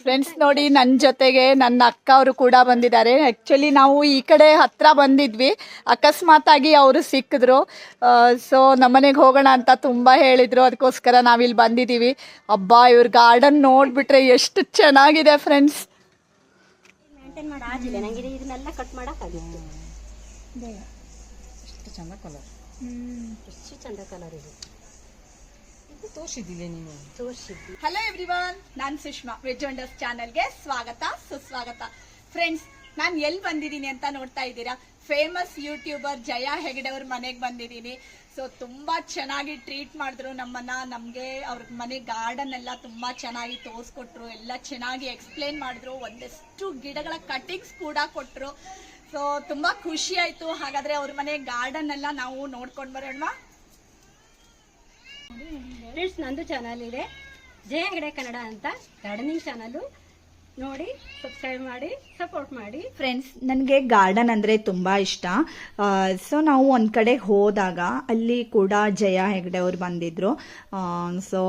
Friends ನೋಡಿ ನನ್ನ ಜೊತೆಗೆ ನನ್ನ ಅಕ್ಕ ಅವರು ಕೂಡ ಬಂದಿದ್ದಾರೆ. ಆ್ಯಕ್ಚುಲಿ ನಾವು ಈ ಕಡೆ ಹತ್ರ ಬಂದಿದ್ವಿ. ಅಕಸ್ಮಾತಾಗಿ ಅವರು ಸಿಕ್ಕಿದ್ರು. ಸೊ ನಮ್ಮನೆಗೆ ಹೋಗೋಣ ಅಂತ ತುಂಬ ಹೇಳಿದರು. ಅದಕ್ಕೋಸ್ಕರ ನಾವಿಲ್ಲಿ ಬಂದಿದ್ದೀವಿ ಅಬ್ಬಾ ಇವ್ರ ಗಾರ್ಡನ್ ನೋಡಿಬಿಟ್ರೆ ಎಷ್ಟು ಚೆನ್ನಾಗಿದೆ ಫ್ರೆಂಡ್ಸ್ ಮೇಂಟೈನ್ ಮಾಡಿ ಎಷ್ಟು ನಂಗೆ ಇದನ್ನೆಲ್ಲ ಕಟ್ ಮಾಡೋಕ್ಕಾಗಿತ್ತು ಎಷ್ಟು ಚಂದ ಕಲರ್ ಎಷ್ಟು ಚಂದ ಕಲರ್ ಇದು ಇದು ತೋರಿಸಿದ್ದಿಲ್ಲ ನೀನು? ತೋರಿಸಿದ್ವಿ ಹಲೋ ಎವ್ರಿವನ್ ನಾನು ಸುಷ್ಮಾ ವೆಜ್ ವಂಡರ್ಸ್ ಚಾನಲ್ಗೆ ಸ್ವಾಗತ ಸುಸ್ವಾಗತ. ಫ್ರೆಂಡ್ಸ್ ನಾನು ಎಲ್ಲಿ ಬಂದಿದ್ದೀನಿ ಅಂತ ನೋಡ್ತಾ ಇದ್ದೀರಾ? ಫೇಮಸ್ ಯೂಟ್ಯೂಬರ್ ಜಯ ಹೆಗಡೆ ಅವ್ರ ಮನೆಗೆ ಬಂದಿದ್ದೀನಿ. ಸೊ ತುಂಬ ಚೆನ್ನಾಗಿ ಟ್ರೀಟ್ ಮಾಡಿದ್ರು ನಮ್ಮನ್ನ. ನಮಗೆ ಅವ್ರ ಮನೆ ಗಾರ್ಡನ್ ಎಲ್ಲ ತುಂಬ ಚೆನ್ನಾಗಿ ತೋರಿಸ್ಕೊಟ್ರು. ಎಲ್ಲ ಚೆನ್ನಾಗಿ ಎಕ್ಸ್ಪ್ಲೇನ್ ಮಾಡಿದ್ರು. ಒಂದಷ್ಟು ಗಿಡಗಳ ಕಟಿಂಗ್ಸ್ ಕೂಡ ಕೊಟ್ಟರು ಸೊ ತುಂಬ ಖುಷಿ ಆಯಿತು. ಹಾಗಾದರೆ ಅವ್ರ ಮನೆ ಗಾರ್ಡನ್ ಎಲ್ಲ ನಾವು ನೋಡ್ಕೊಂಡು ಬರೋಣ ಫ್ರೆಂಡ್ಸ್ ನಂದು ಚಾನಲ್ ಇದೆ. ಜಯ ಹೆಗಡೆ ಕನ್ನಡ ಅಂತ. ಗಾರ್ಡನಿಂಗ್ ಚಾನಲು ನೋಡಿ ಸಬ್ಸ್ಕ್ರೈಬ್ ಮಾಡಿ ಸಪೋರ್ಟ್ ಮಾಡಿ. ಫ್ರೆಂಡ್ಸ್ ನನಗೆ ಗಾರ್ಡನ್ ಅಂದರೆ ತುಂಬ ಇಷ್ಟ. ಸೊ ನಾವು ಒಂದು ಕಡೆ ಹೋದಾಗ ಅಲ್ಲಿ ಕೂಡ ಜಯ ಹೆಗ್ಡೆ ಅವ್ರು ಬಂದಿದ್ರು. ಸೊ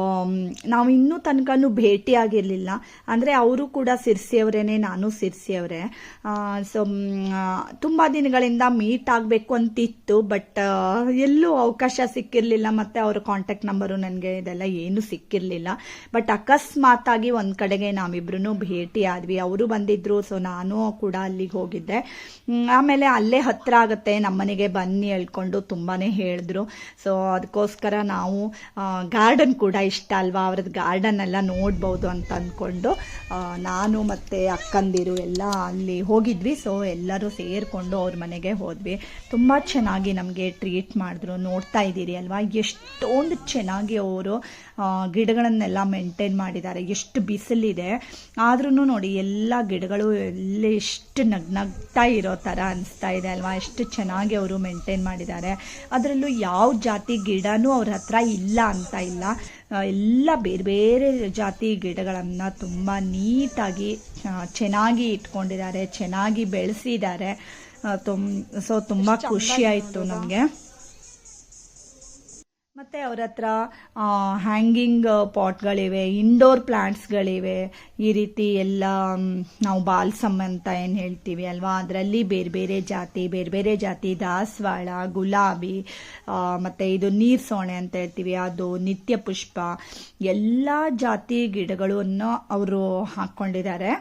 ನಾವು ಇನ್ನೂ ತನಕನೂ ಭೇಟಿಯಾಗಿರಲಿಲ್ಲ. ಅಂದರೆ ಅವರು ಕೂಡ ಸಿರ್ಸಿಯವರೇನೆ, ನಾನು ಸಿರ್ಸಿಯವರೇ. ಸೊ ತುಂಬ ದಿನಗಳಿಂದ ಮೀಟ್ ಆಗಬೇಕು ಅಂತಿತ್ತು ಬಟ್ ಎಲ್ಲೂ ಅವಕಾಶ ಸಿಕ್ಕಿರಲಿಲ್ಲ ಮತ್ತು ಅವ್ರ ಕಾಂಟ್ಯಾಕ್ಟ್ ನಂಬರು ನನಗೆ ಇದೆಲ್ಲ ಏನೂ ಸಿಕ್ಕಿರಲಿಲ್ಲ. ಬಟ್ ಅಕಸ್ಮಾತಾಗಿ ಒಂದು ಕಡೆಗೆ ನಾವಿಬ್ರು ಭೇಟಿ ಆದ್ವಿ. ಅವರು ಬಂದಿದ್ರು ಸೊ ನಾನು ಕೂಡ ಅಲ್ಲಿಗೆ ಹೋಗಿದ್ದೆ. ಆಮೇಲೆ ಅಲ್ಲೇ ಹತ್ರ ಆಗುತ್ತೆ. ನಮ್ಮನೆಗೆ ಬನ್ನಿ ಹೇಳ್ಕೊಂಡು ತುಂಬಾ ಹೇಳಿದ್ರು. ಸೊ ಅದಕ್ಕೋಸ್ಕರ ನಾವು ಗಾರ್ಡನ್ ಕೂಡ ಇಷ್ಟ ಅಲ್ವಾ? ಅವ್ರದ್ದು ಗಾರ್ಡನ್ ಎಲ್ಲ ನೋಡ್ಬೋದು ಅಂತ ಅಂದ್ಕೊಂಡು ನಾನು ಮತ್ತು ಅಕ್ಕಂದಿರು ಎಲ್ಲ ಅಲ್ಲಿ ಹೋಗಿದ್ವಿ. ಸೊ ಎಲ್ಲರೂ ಸೇರಿಕೊಂಡು ಅವ್ರ ಮನೆಗೆ ಹೋದ್ವಿ. ತುಂಬ ಚೆನ್ನಾಗಿ ನಮಗೆ ಟ್ರೀಟ್ ಮಾಡಿದ್ರು. ನೋಡ್ತಾ ಇದ್ದೀರಿ ಅಲ್ವಾ? ಎಷ್ಟೊಂದು ಚೆನ್ನಾಗಿ ಅವರು ಗಿಡಗಳನ್ನೆಲ್ಲ ಮೇಂಟೈನ್ ಮಾಡಿದ್ದಾರೆ. ಎಷ್ಟು ಬಿಸಿಲಿದೆ. ಆದ್ರೂ ನೋಡಿ ಎಲ್ಲ ಗಿಡಗಳು ಎಲ್ಲ ಎಷ್ಟು ನಗ್ ನಗ್ತಾ ಇರೋ ಥರ ಅನಿಸ್ತಾ ಇದೆ ಅಲ್ವಾ? ಎಷ್ಟು ಚೆನ್ನಾಗಿ ಅವರು ಮೇಂಟೈನ್ ಮಾಡಿದ್ದಾರೆ. ಅದರಲ್ಲೂ ಯಾವ ಜಾತಿ ಗಿಡನೂ ಅವ್ರ ಹತ್ರ ಇಲ್ಲ ಅಂತ ಇಲ್ಲ. ಎಲ್ಲ ಬೇರೆ ಬೇರೆ ಜಾತಿ ಗಿಡಗಳನ್ನು ತುಂಬ ನೀಟಾಗಿ ಚೆನ್ನಾಗಿ ಇಟ್ಕೊಂಡಿದ್ದಾರೆ ಚೆನ್ನಾಗಿ ಬೆಳೆಸಿದ್ದಾರೆ. ತುಮ್ ಸೊ ತುಂಬ ಖುಷಿ ಆಯಿತು ನಮಗೆ. ಮತ್ತು ಅವ್ರ ಹತ್ರ ಹ್ಯಾಂಗಿಂಗ್ ಪಾಟ್ಗಳಿವೆ ಇಂಡೋರ್ ಪ್ಲಾಂಟ್ಸ್ಗಳಿವೆ ಈ ರೀತಿ ಎಲ್ಲ ನಾವು ಬಾಲ್ಸಮ್ ಅಂತ ಏನು ಹೇಳ್ತೀವಿ ಅಲ್ವಾ? ಅದರಲ್ಲಿ ಬೇರೆ ಬೇರೆ ಜಾತಿ, ಬೇರೆ ಬೇರೆ ಜಾತಿ, ದಾಸವಾಳ, ಗುಲಾಬಿ ಮತ್ತು ಮತ್ತೆ ಇದು ನೀರ್ ಸೋಣೆ ಅಂತ ಹೇಳ್ತೀವಿ. ಅದು ನಿತ್ಯ ಪುಷ್ಪ ಎಲ್ಲ ಜಾತಿ ಗಿಡಗಳನ್ನು ಅವರು ಹಾಕ್ಕೊಂಡಿದ್ದಾರೆ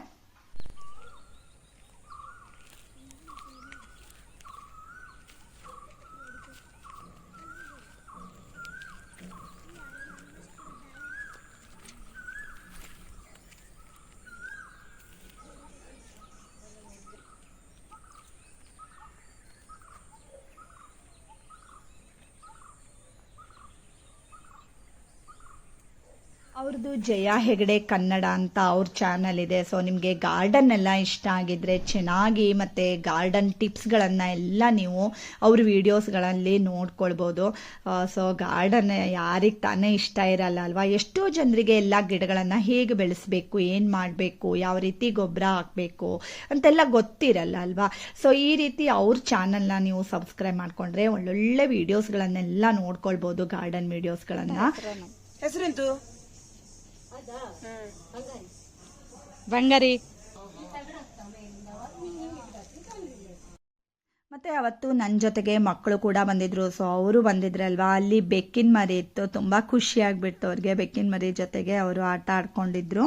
ಅವ್ರದ್ದು ಜಯ ಹೆಗಡೆ ಕನ್ನಡ ಅಂತ ಅವ್ರ ಚಾನಲ್ ಇದೆ. ಸೊ ನಿಮಗೆ ಗಾರ್ಡನ್ ಎಲ್ಲ ಇಷ್ಟ ಆಗಿದ್ರೆ ಚೆನ್ನಾಗಿ ಮತ್ತು ಗಾರ್ಡನ್ ಟಿಪ್ಸ್ಗಳನ್ನು ಎಲ್ಲ ನೀವು ಅವ್ರ ವಿಡಿಯೋಸ್ಗಳಲ್ಲಿ ನೋಡ್ಕೊಳ್ಬಹುದು ಸೊ ಗಾರ್ಡನ್ ಯಾರಿಗೆ ತಾನೇ ಇಷ್ಟ ಇರಲ್ಲ ಅಲ್ವಾ? ಎಷ್ಟೋ ಜನರಿಗೆ ಎಲ್ಲ ಗಿಡಗಳನ್ನು ಹೇಗೆ ಬೆಳೆಸಬೇಕು, ಏನು ಮಾಡಬೇಕು, ಯಾವ ರೀತಿ ಗೊಬ್ಬರ ಹಾಕಬೇಕು ಅಂತೆಲ್ಲ ಗೊತ್ತಿರಲ್ಲ ಅಲ್ವಾ? ಸೊ ಈ ರೀತಿ ಅವ್ರ ಚಾನಲ್ನ ನೀವು ಸಬ್ಸ್ಕ್ರೈಬ್ ಮಾಡಿಕೊಂಡ್ರೆ ಒಳ್ಳೊಳ್ಳೆ ವಿಡಿಯೋಸ್ಗಳನ್ನೆಲ್ಲ ನೋಡ್ಕೊಳ್ಬೋದು ಗಾರ್ಡನ್ ವೀಡಿಯೋಸ್ಗಳನ್ನು ಹೆಸರೆಂತು ಬಂಗಾರಿ. ಮತ್ತೆ ಅವತ್ತು ನನ್ನ ಜೊತೆಗೆ ಮಕ್ಕಳು ಕೂಡ ಬಂದಿದ್ರು ಸೊ ಅವರು ಬಂದಿದ್ರಲ್ವಾ ಅಲ್ಲಿ ಬೆಕ್ಕಿನ ಮರಿ ಇತ್ತು ತುಂಬಾ ಖುಷಿ ಆಗ್ಬಿಡ್ತು ಅವ್ರಿಗೆ ಬೆಕ್ಕಿನ ಮರಿ ಜೊತೆಗೆ ಅವರು ಆಟ ಆಡ್ಕೊಂಡಿದ್ರು.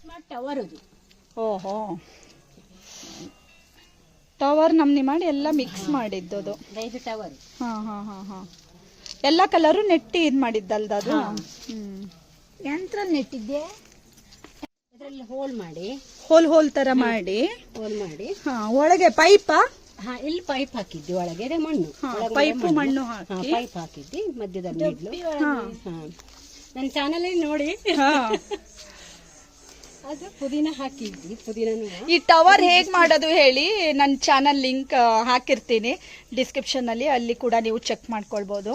ಸ್ಮಾರ್ಟ್ ಟವರ್ ಅದು. ಓಹೋ. ಟವರ್ ನಮ್ನಿ ಮಾಡಿ ಎಲ್ಲ ಮಿಕ್ಸ್ ಮಾಡಿದ್ದು ಅದು ಟವರ್ ಹಾಂ ಹಾಂ ಹಾಂ ಹಾಂ. ಎಲ್ಲ ಕಲರು ನೆಟ್ಟಿ ಇದು ಮಾಡಿದ್ದಲ್ದ ಅದು? ಹ್ಮ್. ಯಂತ್ರ ನೆಟ್ಟಿದ್ದೆ. ಅದರಲ್ಲಿ ಹೋಲ್ ಮಾಡಿ. ಹೋಲ್ ಹೋಲ್ ತರ ಮಾಡಿ. ಹೋಲ್ ಮಾಡಿ. ಹಾ ಒಳಗೆ ಪೈಪಾ ಹಾ ಇಲ್ಲಿ ಪೈಪ್ ಹಾಕಿದ್ವಿ ಒಳಗೆ ಮಣ್ಣು. ಪೈಪ್ ಮಣ್ಣು. ಪೈಪ್ ಹಾಕಿದ್ವಿ ಮಧ್ಯದಲ್ಲಿ ನನ್ನ ಚಾನಲ್ ನೋಡಿ. ಅದು ಪುದೀನ ಹಾಕಿದ್ವಿ ಪುದೀನ ಈ ಟವರ್ ಹೇಗ್ ಮಾಡೋದು ಹೇಳಿ ನನ್ನ ಚಾನಲ್ ಲಿಂಕ್ ಹಾಕಿರ್ತೀನಿ. ಡಿಸ್ಕ್ರಿಪ್ಷನ್ ಅಲ್ಲಿ ಅಲ್ಲಿ ಕೂಡ ನೀವು ಚೆಕ್ ಮಾಡ್ಕೊಳ್ಬಹುದು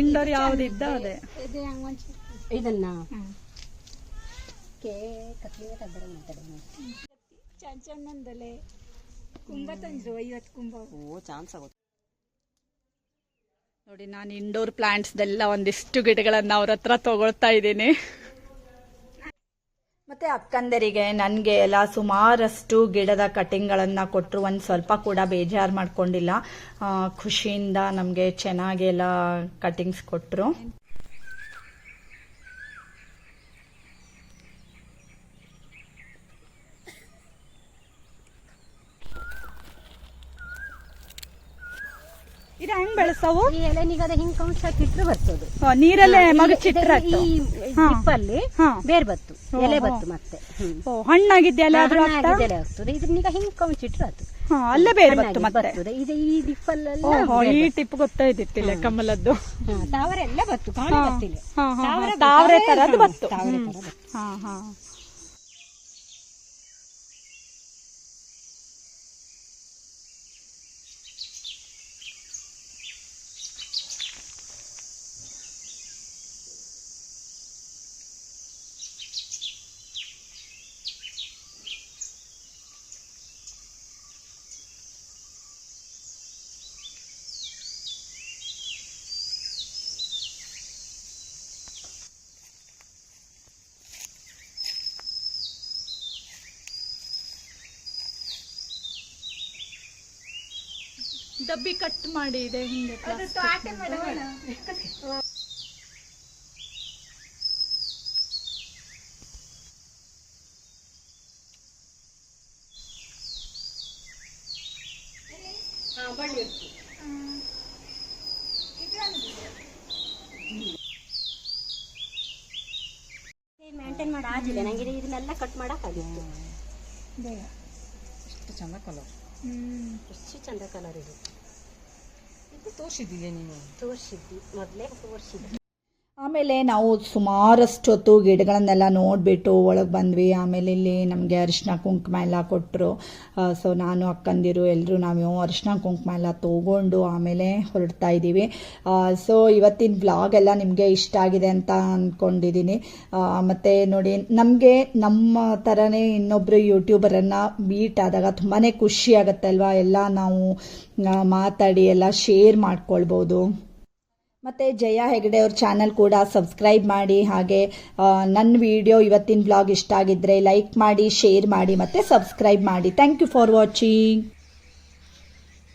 ಇಂಡೋರ್ ಯಾವ್ದಿದ್ದ ಅದೇ. ಇದನ್ನ? ಕೇ ಕತ್ಲಿಗೆ ತಬ್ಬರ ಮಾತಾಡೋಣ ಕುಂಭ ತಂದ್ರು ಐವತ್ತು ಕುಂಭ ಓ ಚಾನ್ಸ್ ಆಗುತ್ತೆ. ನೋಡಿ ನಾನು ಇಂಡೋರ್ ಪ್ಲಾಂಟ್ಸ್ದೆಲ್ಲ ಒಂದಿಷ್ಟು ಗಿಡಗಳನ್ನು ಅವ್ರ ಹತ್ರ ತಗೊಳ್ತಾ ಇದ್ದೀನಿ. ಮತ್ತೆ ಅಕ್ಕಂದರಿಗೆ ನನಗೆ ಎಲ್ಲ ಸುಮಾರಷ್ಟು ಗಿಡದ ಕಟಿಂಗ್ಗಳನ್ನು ಕೊಟ್ಟರು ಒಂದು ಸ್ವಲ್ಪ ಕೂಡ ಬೇಜಾರು ಮಾಡ್ಕೊಂಡಿಲ್ಲ. ಖುಷಿಯಿಂದ ನಮಗೆ ಚೆನ್ನಾಗಿ ಎಲ್ಲ ಕಟಿಂಗ್ಸ್ ಕೊಟ್ಟರು ಇದು ಹೆಂಗ್ ಬೆಳೆಸವು ಈ ಎಲೆನಿಗದ ಹಿಂಗ್ ಕೌಂಟ್ ಹಾಕಿಟ್ರು ಬರ್ತದೆ ನೀರಲ್ಲೇ ಮಗ ಚಿತ್ರ ಈ ಹಿಪ್ಪಲ್ಲಿ ಹಾ. ಬೇರ್ ಬತ್ತು ಎಲೆ ಬತ್ತು ಮತ್ತೆ ಹ್ಮ್. ಹಣ್ಣಾಗಿದೆಯಲ್ಲ ಅದ್ರ ಹಣ್ಣಾಗಿದ್ದು ಎಲೆ ಆಗ್ತದೆ ಇದನ್ನೀಗ ಹಿಂಗ್ ಕೌಂಟ್ ಇಟ್ರು ಆತು ಹಾ, ಅಲ್ಲೇ ಬೇರೆ ಬತ್ತು ಮತ್ತೆ ಇದು ಈ ಡಿಪ್ಪಲ್ಲೆಲ್ಲ ಓಹೋ ಈ ಟಿಪ್ ಗೊತ್ತಾಯ್ತಿತ್ತಿಲ್ಲ ಕಮಲದ್ದು ಹಾ, ತಾವರೆ ಎಲ್ಲ ಬತ್ತು ಹಾ. ಹಾ, ಹಾ, ಹಾ. ತಾವರೆ ತರದ್ದು ಬತ್ತು. ತಾವರೆ. ತರ ಬತ್ತು. ಡಬ್ಬಿ ಕಟ್ ಮಾಡಿ ಇದೆ ಹಿಂದೆ ಮೇಂಟೈನ್ ಮಾಡಿ ಆಗಿಲ್ಲ. ನಂಗೆ ಇದು- ಇದನ್ನೆಲ್ಲ ಕಟ್ ಬೇಗ. ಎಷ್ಟು ಚಂದ ಕಲರ್ ಎಷ್ಟು ಚಂದ ಕಲರ್ ಇದು. ಇದು ತೋರಿಸಿದ್ದಿಲ್ಲ ನೀನು ತೋರಿಸಿದ್ವಿ ಮೊದಲೇ ತೋರಿಸಿದ್ವಿ ಆಮೇಲೆ ನಾವು ಸುಮಾರಷ್ಟು ಹೊತ್ತು ಗಿಡಗಳನ್ನೆಲ್ಲ ನೋಡಿಬಿಟ್ಟು ಒಳಗೆ ಬಂದ್ವಿ. ಆಮೇಲೆ ಇಲ್ಲಿ ನಮಗೆ ಅರಿಶಿನ ಕುಂಕುಮ ಎಲ್ಲ ಕೊಟ್ಟರು ಸೊ ನಾನು ಅಕ್ಕಂದಿರು ಎಲ್ಲರೂ ನಾವು ಅರಿಶಿನ ಕುಂಕುಮ ಎಲ್ಲ ತೊಗೊಂಡು ಆಮೇಲೆ ಹೊರಡ್ತಾ ಇದ್ದೀವಿ. ಸೊ ಇವತ್ತಿನ ವ್ಲಾಗ್ ಎಲ್ಲ ನಿಮಗೆ ಇಷ್ಟ ಆಗಿದೆ ಅಂತ ಅಂದ್ಕೊಂಡಿದ್ದೀನಿ ಮತ್ತು ನೋಡಿ, ನಮಗೆ ನಮ್ಮ ಥರನೇ ಇನ್ನೊಬ್ಬರು ಯೂಟ್ಯೂಬರನ್ನು ಮೀಟ್ ಆದಾಗ ತುಂಬಾ ಖುಷಿ ಆಗುತ್ತೆ ಅಲ್ವಾ ಎಲ್ಲ ನಾವು ಮಾತಾಡಿ ಎಲ್ಲ ಶೇರ್ ಮಾಡ್ಕೊಳ್ಬೋದು. ಮತ್ತು ಜಯ ಹೆಗಡೆ ಅವ್ರ ಚಾನಲ್ ಕೂಡ ಸಬ್ಸ್ಕ್ರೈಬ್ ಮಾಡಿ, ಹಾಗೆ ನನ್ನ ವಿಡಿಯೋ ಇವತ್ತಿನ ಬ್ಲಾಗ್ ಇಷ್ಟ ಆಗಿದ್ದರೆ ಲೈಕ್ ಮಾಡಿ ಶೇರ್ ಮಾಡಿ ಮತ್ತು ಸಬ್ಸ್ಕ್ರೈಬ್ ಮಾಡಿ. Thank you for watching